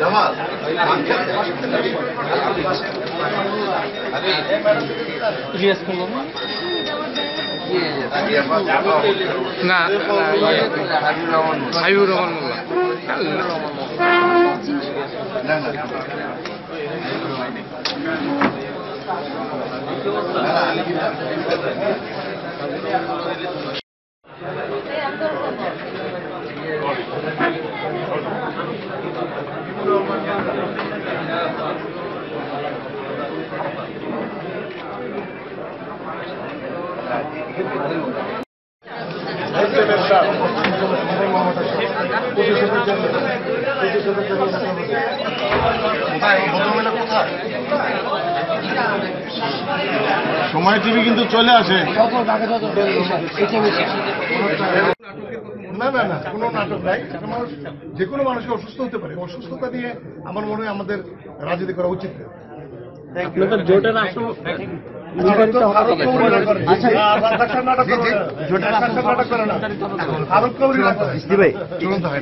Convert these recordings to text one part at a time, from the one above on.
জামাল ইলিয়াস করলাম না হাবিবুর রহমান মোল্লা না সময় টিভি কিন্তু চলে আসে না না না কোনো নাটক নাই। একটা মানুষ যে কোনো মানুষকে অসুস্থ হতে পারে। অসুস্থতা নিয়ে আমার মনে হয় আমাদের রাজনীতি করা উচিত। না। আপনাদের জোটের আচ্ছা, হয়।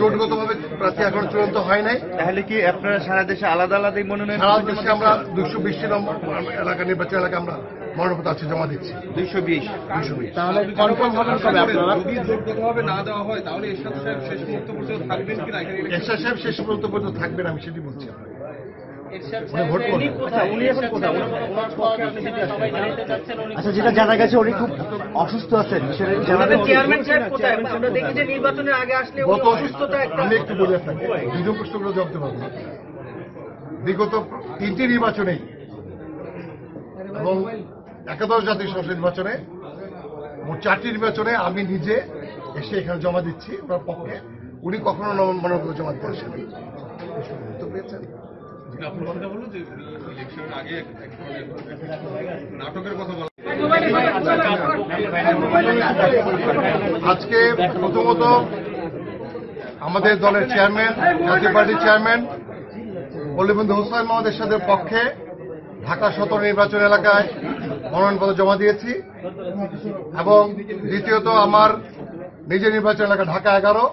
জোটগতভাবে প্রার্থী এখন চূড়ান্ত হয় নাই? তাহলে কি আপনারা সারা দেশে আলাদা আলাদাই মনোনয়ন সারা দেশে আমরা দুশো বিশটি নম্বর এলাকা নির্বাচন এলাকা আমরা মনোনয়নপত্র আছে জমা দিচ্ছি। দুইশো বিশ। দুশো বিশ। তাহলে কনফার্ম হবেন কবে আপনারা? যদি জোটগতভাবে না দেওয়া হয় তাহলে এরশাদ সাহেব শেষ মুহূর্ত পর্যন্ত থাকবেন কিনা এরশাদ সাহেব শেষ পর্যন্ত পর্যন্ত থাকবেন আমি সেটি বলছি আচ্ছা যেটা জানা গেছে উনি খুব অসুস্থ আছেন? চেয়ারম্যান সাহেব কোথায়? আমরা দেখি যে নির্বাচনের আগে আসলে অসুস্থতা আমি একটু বলে প্রশ্নগুলো পারব বিগত তিনটি নির্বাচনেই এবং একাদশ জাতীয় সংসদ নির্বাচনে মোট চারটি নির্বাচনে আমি নিজে এসে এখানে জমা দিচ্ছি ওনার পক্ষে। উনি কখনো মনোনয়ন জমা দিতে আসেনি আজকে প্রথমত আমাদের দলের চেয়ারম্যান জাতীয় পার্টির চেয়ারম্যান বল্লবন্ধু হোসেন মোহাম্মদ সাথে পক্ষে ঢাকা সদর নির্বাচন এলাকায় মনোনয়নপত্র জমা দিয়েছি এবং দ্বিতীয়ত আমার নিজের নির্বাচন এলাকা ঢাকা এগারো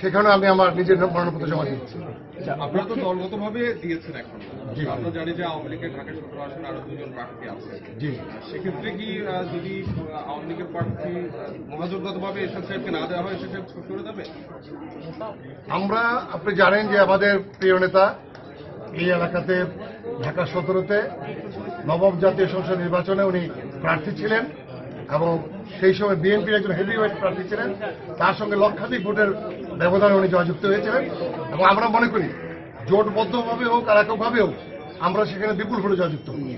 সেখানে আমি আমার নিজের মনোনয়নপত্র জমা দিয়েছি। আপনারা তো দলগতভাবে দিয়েছেন এখন। আমরা জানি যে আওয়ামী লীগের ঢাকা সতেরো আসনে আরও দুজন প্রার্থী আছে। জি। সেক্ষেত্রে কি যদি আওয়ামী লীগের প্রার্থী মহাজোটগতভাবে এরশাদ সাহেবকে না দেওয়া হয় এরশাদ সাহেব সরে যাবে আমরা আপনি জানেন যে আমাদের প্রিয় নেতা এই এলাকাতে ঢাকা সতেরোতে নবম জাতীয় সংসদ নির্বাচনে উনি প্রার্থী ছিলেন এবং সেই সময় বিএনপির একজন হেভিওয়েট প্রার্থী ছিলেন। তার সঙ্গে লক্ষাধিক ভোটের ব্যবধানে উনি জয়যুক্ত হয়েছিলেন এবং আমরা মনে করি জোটবদ্ধভাবে হোক আর এককভাবে হোক, আমরা সেখানে বিপুল ভোটে জয়যুক্ত হই